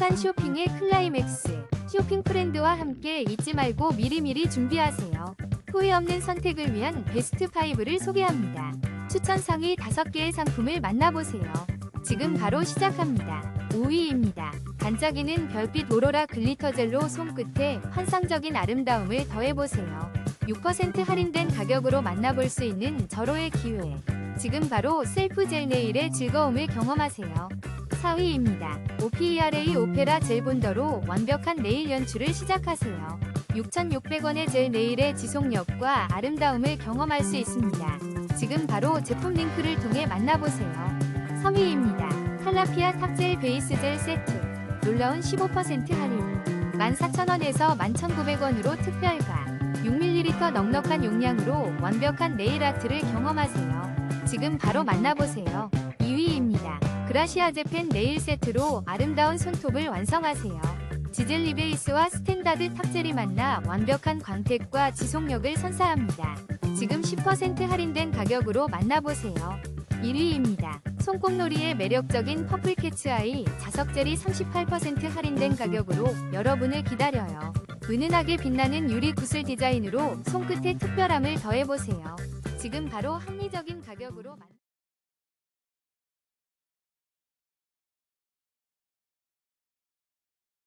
행복한 쇼핑의 클라이맥스. 쇼핑 프렌드와 함께 잊지 말고 미리미리 준비하세요. 후회 없는 선택을 위한 베스트 5를 소개합니다. 추천 상위 5개의 상품을 만나보세요. 지금 바로 시작합니다. 5위입니다. 반짝이는 별빛 오로라 글리터 젤로 손끝에 환상적인 아름다움을 더해보세요. 6% 할인된 가격으로 만나볼 수 있는 절호의 기회. 지금 바로 셀프 젤 네일의 즐거움을 경험하세요. 4위입니다. OPERA 오페라 젤 본더로 완벽한 네일 연출을 시작하세요. 6,600원의 젤 네일의 지속력과 아름다움을 경험할 수 있습니다. 지금 바로 제품 링크를 통해 만나보세요. 3위입니다. 칼라피아 탁젤 베이스 젤 세트. 놀라운 15% 할인. 14,000원에서 11,900원으로 특별가. 6ml 넉넉한 용량으로 완벽한 네일 아트를 경험하세요. 지금 바로 만나보세요. 2위입니다. 그라시아 제펜 네일 세트로 아름다운 손톱을 완성하세요. 지젤 리 베이스와 스탠다드 탑젤이 만나 완벽한 광택과 지속력을 선사합니다. 지금 10% 할인된 가격으로 만나보세요. 1위입니다. 손꼽놀이의 매력적인 퍼플 캐츠 아이 자석 젤이 38% 할인된 가격으로 여러분을 기다려요. 은은하게 빛나는 유리 구슬 디자인으로 손끝에 특별함을 더해보세요. 지금 바로 합리적인 가격으로 만...